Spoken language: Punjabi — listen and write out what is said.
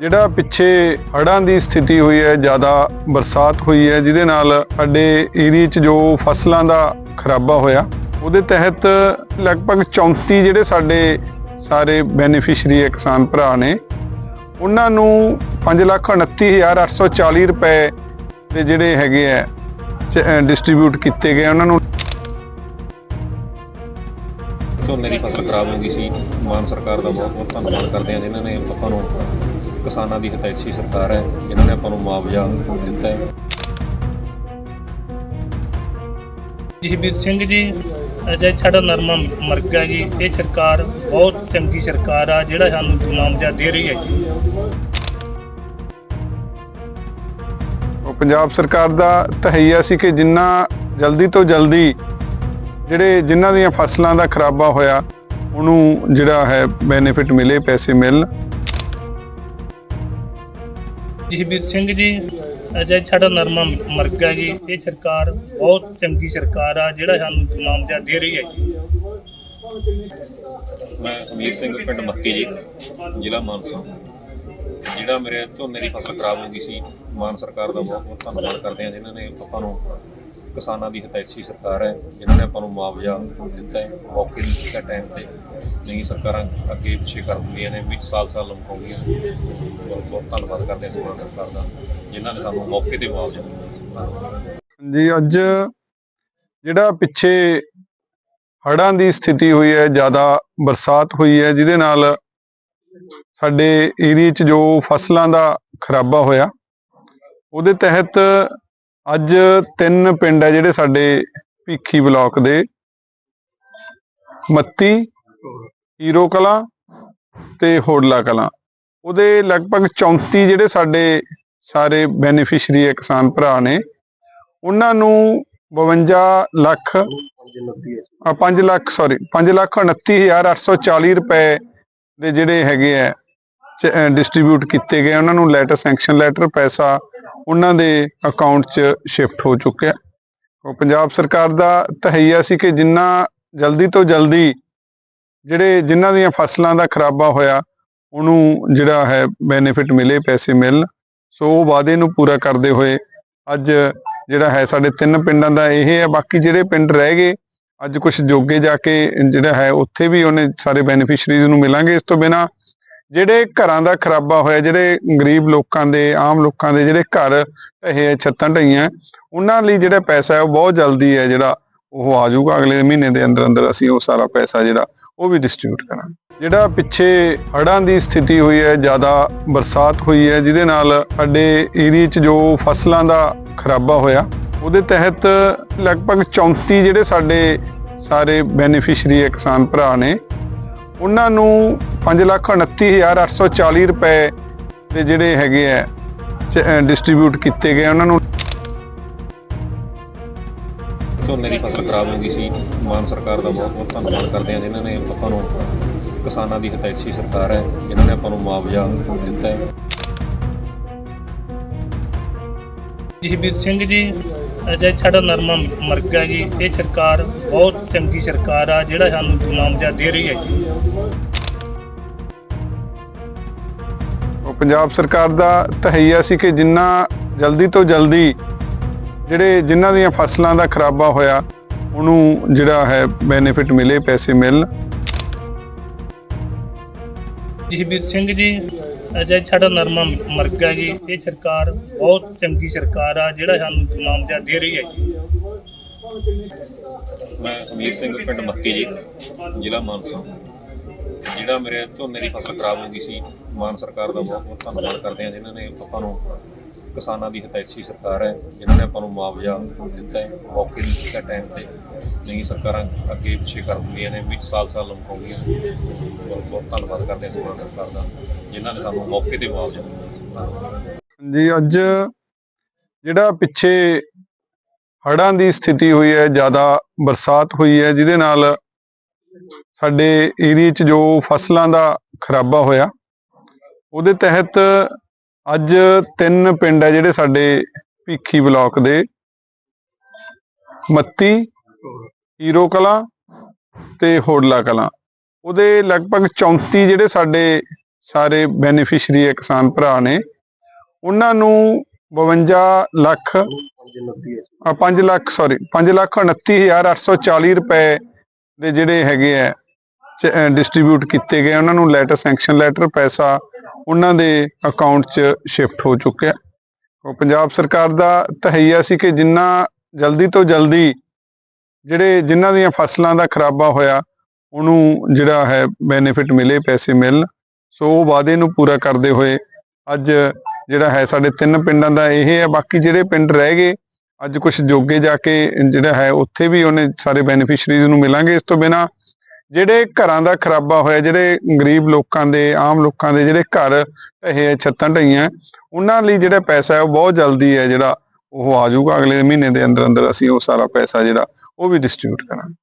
ਜਿਹੜਾ ਪਿੱਛੇ ਹੜ੍ਹਾਂ ਦੀ ਸਥਿਤੀ ਹੋਈ ਹੈ, ਜ਼ਿਆਦਾ ਬਰਸਾਤ ਹੋਈ ਹੈ, ਜਿਹਦੇ ਨਾਲ ਸਾਡੇ ਏਰੀਏ 'ਚ ਜੋ ਫਸਲਾਂ ਦਾ ਖਰਾਬਾ ਹੋਇਆ, ਉਹਦੇ ਤਹਿਤ ਲਗਭਗ 34 ਜਿਹੜੇ ਸਾਡੇ ਸਾਰੇ ਬੈਨੀਫੀਸ਼ੀਅਰੀ ਹੈ, ਕਿਸਾਨ ਭਰਾ ਨੇ, ਉਹਨਾਂ ਨੂੰ 529840 ਰੁਪਏ ਦੇ ਜਿਹੜੇ ਹੈਗੇ ਆ ਡਿਸਟ੍ਰੀਬਿਊਟ ਕੀਤੇ ਗਏ ਉਹਨਾਂ ਨੂੰ। ਝੋਨੇ ਦੀ ਫਸਲ ਖਰਾਬ ਹੋ ਗਈ ਸੀ। ਮਾਨ ਸਰਕਾਰ ਦਾ ਬਹੁਤ ਬਹੁਤ ਧੰਨਵਾਦ ਕਰਦੇ ਹਾਂ, ਜਿਨ੍ਹਾਂ ਨੇ ਆਪਾਂ ਨੂੰ ਕਿਸਾਨਾਂ ਦੀ ਹਿਤੈਸ਼ੀ ਸਰਕਾਰ ਹੈ ਜਿਨ੍ਹਾਂ ਨੇ ਆਪਾਂ ਨੂੰ ਮੁਆਵਜ਼ਾ ਦਿੱਤਾ ਹੈ। ਜਸਬੀਰ ਸਿੰਘ ਜੀ ਅਜੇ ਸਾਡਾ ਨਰਮਾ ਮਰ ਗਿਆ ਜੀ। ਇਹ ਸਰਕਾਰ ਬਹੁਤ ਚੰਗੀ ਸਰਕਾਰ ਆ ਜਿਹੜਾ ਸਾਨੂੰ ਮੁਆਵਜ਼ਾ ਦੇ ਰਹੀ ਹੈ ਜੀ। ਉਹ ਪੰਜਾਬ ਸਰਕਾਰ ਦਾ ਤਹਈਆ ਸੀ ਕਿ ਜਿੰਨਾ ਜਲਦੀ ਤੋਂ ਜਲਦੀ ਜਿਹੜੇ ਜਿਨ੍ਹਾਂ ਦੀਆਂ ਫਸਲਾਂ ਦਾ ਖਰਾਬਾ ਹੋਇਆ ਉਹਨੂੰ ਜਿਹੜਾ ਹੈ ਬੈਨੀਫਿਟ ਮਿਲੇ ਪੈਸੇ ਮਿਲਣ। ਜਸਬੀਰ ਸਿੰਘ ਜੀ, ਅਜੇ ਸਾਡਾ ਨਰਮਾ ਮਰ ਗਿਆ ਜੀ। ਇਹ ਸਰਕਾਰ ਬਹੁਤ ਚੰਗੀ ਸਰਕਾਰ ਆ, ਜਿਹੜਾ ਸਾਨੂੰ ਮੁਆਵਜ਼ਾ ਦੇ ਰਹੀ ਹੈ ਜੀ। ਮੈਂ ਅਮੀਰ ਸਿੰਘ, ਪਿੰਡ ਮੱਤੀ ਜੀ, ਜ਼ਿਲ੍ਹਾ ਮਾਨਸਾ। ਜਿਹੜਾ ਮੇਰੇ ਝੋਨੇ ਦੀ ਫਸਲ ਖਰਾਬ ਹੋ ਗਈ ਸੀ, ਮਾਨ ਸਰਕਾਰ ਦਾ ਬਹੁਤ ਬਹੁਤ ਧੰਨਵਾਦ ਕਰਦੇ ਹਾਂ ਜਿਨ੍ਹਾਂ ਨੇ ਆਪਾਂ ਨੂੰ ਕਿਸਾਨਾਂ ਦੀ ਹਿਤੈਸ਼ੀ ਸਰਕਾਰ ਹੈ, ਜਿਨ੍ਹਾਂ ਨੇ ਆਪਾਂ ਨੂੰ ਮੁਆਵਜ਼ਾ ਦਿੱਤਾ ਹੈ। ਮੌਕੇ ਦੀ ਠੀਕ ਟਾਈਮ ਤੇ ਨਹੀਂ ਸਰਕਾਰਾਂ ਅੱਗੇ ਪਿੱਛੇ ਕਰ ਦਿੰਦੀਆਂ ਨੇ, ਵਿੱਚ ਸਾਲ ਸਾਲ ਲੰਕਾਉਂਦੀਆਂ ਬਹੁਤ ਬਹੁਤ ਧੰਨਵਾਦ ਕਰਦੇ ਹਾਂ ਅਸੀਂ ਸਰਕਾਰ ਦਾ, ਜਿਨ੍ਹਾਂ ਨੇ ਸਾਨੂੰ ਮੌਕੇ ਤੇ ਮੁਆਵਜ਼ਾ ਦਿੱਤਾ। ਜੀ ਅੱਜ ਜਿਹੜਾ ਪਿੱਛੇ ਹੜਾਂ ਦੀ ਸਥਿਤੀ ਹੋਈ ਹੈ, ਜ਼ਿਆਦਾ ਬਰਸਾਤ ਹੋਈ ਹੈ, ਜਿਹਦੇ ਨਾਲ ਸਾਡੇ ਏਰੀਏ 'ਚ ਜੋ ਫਸਲਾਂ ਦਾ ਖਰਾਬਾ ਹੋਇਆ, ਉਹਦੇ ਤਹਿਤ ਅੱਜ ਤਿੰਨ ਪਿੰਡ ਹੈ ਜਿਹੜੇ ਸਾਡੇ ਭੀਖੀ ਬਲਾਕ ਦੇ। ਮੱਤੀ, ਹੀਰੋ ਕਲਾਂ ਤੇ ਹੋਡਲਾ ਕਲਾਂ। ਉਹਦੇ ਲਗਭਗ 34 ਜਿਹੜੇ ਸਾਡੇ ਸਾਰੇ ਬੈਨੀਫੀਸ਼ੀਅਰੀ ਹੈ ਕਿਸਾਨ ਭਰਾ ਨੇ, ਉਹਨਾਂ ਨੂੰ 52 ਲੱਖ 5 ਲੱਖ ਸੌਰੀ 5 ਲੱਖ 29840 ਰੁਪਏ ਦੇ ਜਿਹੜੇ ਹੈਗੇ ਆ ਡਿਸਟ੍ਰੀਬਿਊਟ ਕੀਤੇ ਗਏ ਉਹਨਾਂ ਨੂੰ ਲੈਟਰ ਸੈਂਕਸ਼ਨ ਲੈਟਰ ਪੈਸਾ ਉਹਨਾਂ ਦੇ ਅਕਾਊਂਟ 'ਚ ਸ਼ਿਫਟ ਹੋ ਚੁੱਕਿਆ। ਉਹ ਪੰਜਾਬ ਸਰਕਾਰ ਦਾ ਤਹਈਆ ਸੀ ਕਿ ਜਿੰਨਾ ਜਲਦੀ ਤੋਂ ਜਲਦੀ ਜਿਹੜੇ ਜਿਨ੍ਹਾਂ ਦੀਆਂ ਫਸਲਾਂ ਦਾ ਖਰਾਬਾ ਹੋਇਆ, ਉਹਨੂੰ ਜਿਹੜਾ ਹੈ ਬੈਨੀਫਿਟ ਮਿਲੇ ਪੈਸੇ ਮਿਲਣ। ਸੋ ਉਹ ਵਾਅਦੇ ਨੂੰ ਪੂਰਾ ਕਰਦੇ ਹੋਏ ਅੱਜ ਜਿਹੜਾ ਹੈ ਸਾਡੇ ਤਿੰਨ ਪਿੰਡਾਂ ਦਾ ਇਹ ਹੈ। ਬਾਕੀ ਜਿਹੜੇ ਪਿੰਡ ਰਹਿ ਗਏ, ਅੱਜ ਕੁਝ ਜੋਗੇ ਜਾ ਕੇ ਜਿਹੜਾ ਹੈ, ਉੱਥੇ ਵੀ ਉਹਨੇ ਸਾਰੇ ਬੈਨੀਫੀਸ਼ੀਅਰੀਜ਼ ਨੂੰ ਮਿਲਾਂਗੇ। ਇਸ ਤੋਂ ਬਿਨਾ ਜਿਹੜੇ ਘਰਾਂ ਦਾ ਖਰਾਬਾ ਹੋਇਆ, ਜਿਹੜੇ ਗਰੀਬ ਲੋਕਾਂ ਦੇ, ਆਮ ਲੋਕਾਂ ਦੇ ਜਿਹੜੇ ਘਰ ਢਹੇ ਛੱਤਾਂ ਢਹੀਆਂ, ਉਹਨਾਂ ਲਈ ਜਿਹੜਾ ਪੈਸਾ ਹੈ ਉਹ ਬਹੁਤ ਜਲਦੀ ਹੈ ਜਿਹੜਾ ਉਹ ਆ ਜਾਊਗਾ। ਅਗਲੇ ਮਹੀਨੇ ਦੇ ਅੰਦਰ ਅੰਦਰ ਅਸੀਂ ਉਹ ਸਾਰਾ ਪੈਸਾ ਜਿਹੜਾ ਉਹ ਵੀ ਡਿਸਟ੍ਰੀਬਿਊਟ ਕਰਾਂਗੇ। ਜਿਹੜਾ ਪਿੱਛੇ ਹੜ੍ਹਾਂ ਦੀ ਸਥਿਤੀ ਹੋਈ ਹੈ, ਜ਼ਿਆਦਾ ਬਰਸਾਤ ਹੋਈ ਹੈ, ਜਿਹਦੇ ਨਾਲ ਸਾਡੇ ਏਰੀਆ 'ਚ ਜੋ ਫਸਲਾਂ ਦਾ ਖਰਾਬਾ ਹੋਇਆ, ਉਹਦੇ ਤਹਿਤ ਲਗਭਗ 34 ਜਿਹੜੇ ਸਾਡੇ ਸਾਰੇ ਬੈਨੀਫੀਸ਼ੀਅਰੀ ਹੈ ਕਿਸਾਨ ਭਰਾ ਨੇ, ਉਹਨਾਂ ਨੂੰ 529840 ਰੁਪਏ ਦੇ ਜਿਹੜੇ ਹੈਗੇ ਆ ਡਿਸਟ੍ਰੀਬਿਊਟ ਕੀਤੇ ਗਏ ਉਹਨਾਂ ਨੂੰ। ਝੋਨੇ ਦੀ ਫਸਲ ਖਰਾਬ ਹੋ ਗਈ ਸੀ। ਮਾਨ ਸਰਕਾਰ ਦਾ ਬਹੁਤ ਬਹੁਤ ਧੰਨਵਾਦ ਕਰਦੇ ਹਾਂ ਜਿਨ੍ਹਾਂ ਨੇ ਆਪਾਂ ਨੂੰ ਕਿਸਾਨਾਂ ਦੀ ਹਿਤੈਸ਼ੀ ਸਰਕਾਰ ਹੈ ਜਿਨ੍ਹਾਂ ਨੇ ਆਪਾਂ ਨੂੰ ਮੁਆਵਜ਼ਾ ਦਿੱਤਾ ਹੈ। ਜਸਬੀਰ ਸਿੰਘ ਜੀ ਅਜੇ ਸਾਡਾ ਨਰਮਾ ਮਰ ਗਿਆ ਜੀ। ਇਹ ਸਰਕਾਰ ਬਹੁਤ ਚੰਗੀ ਸਰਕਾਰ ਆ ਜਿਹੜਾ ਸਾਨੂੰ ਮੁਆਵਜ਼ਾ ਦੇ ਰਹੀ ਹੈ ਜੀ। ਪੰਜਾਬ ਸਰਕਾਰ ਦਾ ਤਹਈਆ ਸੀ ਕਿ ਜਿੰਨਾ ਜਲਦੀ ਤੋਂ ਜਲਦੀ ਜਿਹੜੇ ਜਿਨ੍ਹਾਂ ਦੀਆਂ ਫਸਲਾਂ ਦਾ ਖਰਾਬਾ ਹੋਇਆ ਉਹਨੂੰ ਜਿਹੜਾ ਹੈ ਬੈਨੀਫਿਟ ਮਿਲੇ ਪੈਸੇ ਮਿਲਣ। ਜਸਬੀਰ ਸਿੰਘ ਜੀ ਅਜੇ ਸਾਡਾ ਨਰਮਾ ਮਰ ਗਿਆ ਜੀ। ਇਹ ਸਰਕਾਰ ਬਹੁਤ ਚੰਗੀ ਸਰਕਾਰ ਆ ਜਿਹੜਾ ਸਾਨੂੰ ਮੁਆਵਜ਼ਾ ਦੇ ਰਹੀ ਹੈ ਜੀ। ਮੈਂ ਅਮੀਰ ਸਿੰਘ ਪਿੰਡ ਮੱਤੀ ਜੀ ਜ਼ਿਲ੍ਹਾ ਮਾਨਸਾ। ਜਿਹੜਾ ਮੇਰੇ ਝੋਨੇ ਦੀ ਫਸਲ ਖਰਾਬ ਹੋ ਗਈ ਸੀ, ਮਾਨ ਸਰਕਾਰ ਦਾ ਬਹੁਤ ਬਹੁਤ ਧੰਨਵਾਦ ਕਰਦੇ ਹਾਂ ਜਿਨ੍ਹਾਂ ਨੇ ਆਪਾਂ ਨੂੰ ਕਿਸਾਨਾਂ ਦੀ ਹਿਤੈਸ਼ੀ ਸਰਕਾਰ ਹੈ, ਜਿਨ੍ਹਾਂ ਨੇ ਆਪਾਂ ਨੂੰ ਮੁਆਵਜ਼ਾ ਦਿੱਤਾ ਹੈ, ਮੌਕੇ ਦੀ ਠੀਕ ਟਾਈਮ ਤੇ। ਨਹੀਂ, ਸਰਕਾਰਾਂ ਅੱਗੇ ਪਿੱਛੇ ਕਰ ਦਿੰਦੀਆਂ ਨੇ, ਵਿੱਚ ਸਾਲ ਸਾਲ ਲੰਕਾਉਂਦੀਆਂ ਬਹੁਤ ਬਹੁਤ ਧੰਨਵਾਦ ਕਰਦੇ ਹਾਂ ਅਸੀਂ ਮਾਨ ਸਰਕਾਰ ਦਾ, ਜਿਨ੍ਹਾਂ ਨੇ ਸਾਨੂੰ ਮੌਕੇ ਤੇ ਮੁਆਵਜ਼ਾ ਦਿੱਤਾ। ਧੰਨਵਾਦ ਜੀ ਅੱਜ ਜਿਹੜਾ ਪਿੱਛੇ ਹੜ੍ਹਾਂ ਦੀ ਸਥਿਤੀ ਹੋਈ ਹੈ, ਜ਼ਿਆਦਾ ਬਰਸਾਤ ਹੋਈ ਹੈ, ਜਿਹਦੇ ਨਾਲ ਸਾਡੇ ਏਰੀਏ 'ਚ ਜੋ ਫਸਲਾਂ ਦਾ ਖਰਾਬਾ ਹੋਇਆ, ਉਹਦੇ ਤਹਿਤ ਅੱਜ ਤਿੰਨ ਪਿੰਡ ਹੈ ਜਿਹੜੇ ਸਾਡੇ ਭੀਖੀ ਬਲਾਕ ਦੇ। ਮੱਤੀ, ਹੀਰੋ ਕਲਾਂ ਤੇ ਹੋਡਲਾ ਕਲਾਂ। ਉਹਦੇ ਲਗਭਗ 34 ਜਿਹੜੇ ਸਾਡੇ ਸਾਰੇ ਬੈਨੀਫੀਸ਼ੀਅਰੀ ਕਿਸਾਨ ਭਰਾ ਨੇ, ਉਹਨਾਂ ਨੂੰ 52 ਲੱਖ 5 ਲੱਖ ਸੌਰੀ 5 ਲੱਖ 29840 ਰੁਪਏ ਦੇ ਜਿਹੜੇ ਹੈਗੇ ਆ ਡਿਸਟ੍ਰੀਬਿਊਟ ਕੀਤੇ ਗਏ, ਉਹਨਾਂ ਨੂੰ ਲੈਟਰ ਸੈਂਕਸ਼ਨ ਲੈਟਰ ਪੈਸਾ ਉਹਨਾਂ ਦੇ ਅਕਾਊਂਟ 'ਚ ਸ਼ਿਫਟ ਹੋ ਚੁੱਕਿਆ। ਉਹ ਪੰਜਾਬ ਸਰਕਾਰ ਦਾ ਤਹਈਆ ਸੀ ਕਿ ਜਿੰਨਾ ਜਲਦੀ ਤੋਂ ਜਲਦੀ ਜਿਹੜੇ ਜਿਨ੍ਹਾਂ ਦੀਆਂ ਫਸਲਾਂ ਦਾ ਖਰਾਬਾ ਹੋਇਆ, ਉਹਨੂੰ ਜਿਹੜਾ ਹੈ ਬੈਨੀਫਿਟ ਮਿਲੇ, ਪੈਸੇ ਮਿਲਣ। ਸੋ ਉਹ ਵਾਅਦੇ ਨੂੰ ਪੂਰਾ ਕਰਦੇ ਹੋਏ ਅੱਜ ਜਿਹੜਾ ਹੈ ਸਾਡੇ ਤਿੰਨ ਪਿੰਡਾਂ ਦਾ ਇਹ ਹੈ, ਬਾਕੀ ਜਿਹੜੇ ਪਿੰਡ ਰਹਿ ਗਏ, ਅੱਜ ਕੁਝ ਜੋਗੇ ਜਾ ਕੇ ਜਿਹੜਾ ਹੈ, ਉੱਥੇ ਵੀ ਉਹਨੇ ਸਾਰੇ ਬੈਨੀਫੀਸ਼ਰੀਜ਼ ਨੂੰ ਮਿਲਾਂਗੇ। ਇਸ ਤੋਂ ਬਿਨਾ ਜਿਹੜੇ ਘਰਾਂ ਦਾ ਖਰਾਬਾ ਹੋਇਆ, ਜਿਹੜੇ ਗਰੀਬ ਲੋਕਾਂ ਦੇ, ਆਮ ਲੋਕਾਂ ਦੇ ਜਿਹੜੇ ਘਰ ਢਹੇ ਛੱਤਾਂ ਢਹੀਆਂ ਉਹਨਾਂ ਲਈ ਜਿਹੜਾ ਪੈਸਾ ਹੈ ਉਹ ਬਹੁਤ ਜਲਦੀ ਹੈ ਜਿਹੜਾ ਉਹ ਆ ਜਾਊਗਾ। ਅਗਲੇ ਮਹੀਨੇ ਦੇ ਅੰਦਰ ਅੰਦਰ ਅਸੀਂ ਉਹ ਸਾਰਾ ਪੈਸਾ ਜਿਹੜਾ ਉਹ ਵੀ ਡਿਸਟ੍ਰੀਬਿਊਟ ਕਰਾਂਗੇ।